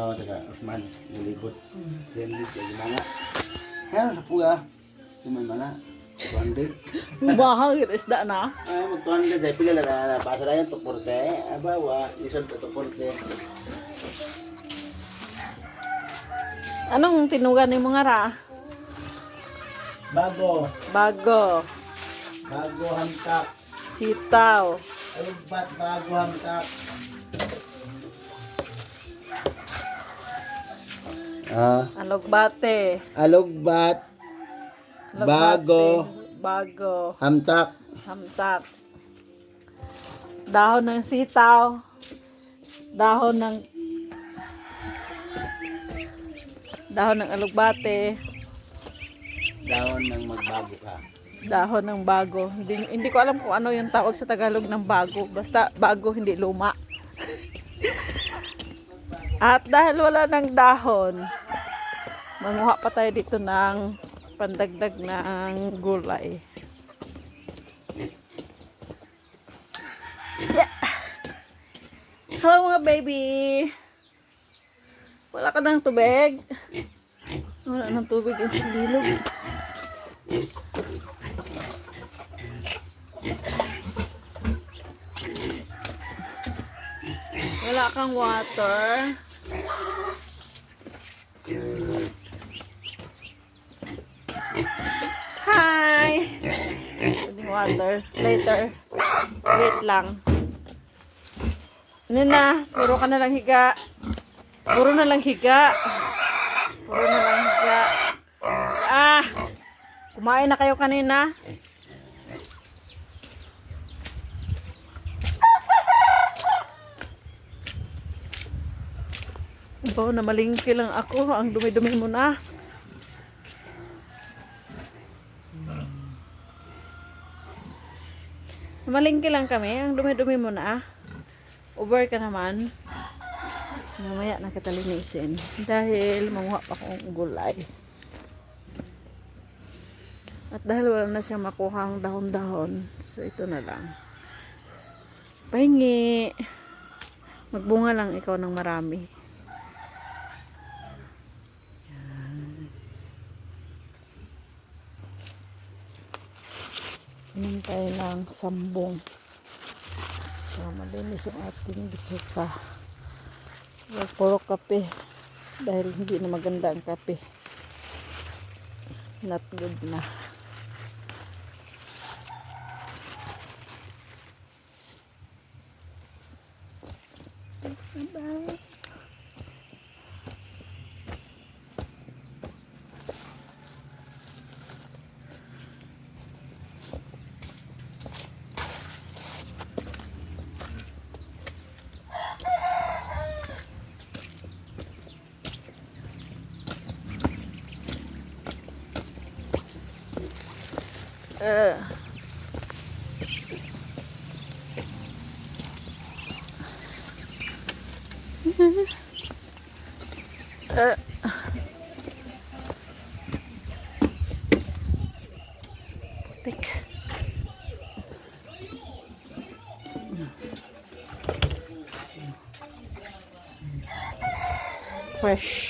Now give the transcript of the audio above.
Oo, taga Usman, nilibot. Yan din siya gimana. Kaya sa puga, gimana mana. 200. Mahal yung isda na. Ay, mag 200 dahil pila na pasa na yan, tuporte. Aba, wa, isang tuporte. Anong tinugan ni mga ra? Bago, Bago. bago hamtak. Sitaw. Alugbat, bago hamtak. Ah, Alogbate. alugbat, Alogbate. Bago. Bago. hamtak. Hamtak. Dahon ng sitaw. Dahon ng dahon ng alugbate. Daon ng magbago ka. Dahon ng bago. Hindi, hindi ko alam kung ano yung tawag sa Tagalog ng bago. Basta bago, hindi luma. At dahil wala ng dahon, manguha pa tayo dito ng pandagdag ng gulay. Yeah. Hello mga baby! Wala ka ng tubig? Wala ng tubig yung sililog. Wala kang water. Water. Later. Wait lang. Ano na? Puro ka na lang higa. Puro na lang higa. Puro na lang higa. Ah! Kumain na kayo kanina? Aba, namalingki lang ako. Ang dumi-dumi mo na. Namalingki lang kami. Ang dumi-dumi mo na. Over ka naman. Mamaya na kita linisin. Dahil manguha pa akong gulay. At dahil wala na siyang makuhang dahon-dahon, so ito na lang. Pahingi. Magbunga lang ikaw ng marami. Inom tayo ng sambong. Para malinis yung ating bitsika. Huwag puro kape. Dahil hindi na maganda ang kape. Not good na. Bye. Tick. Fresh.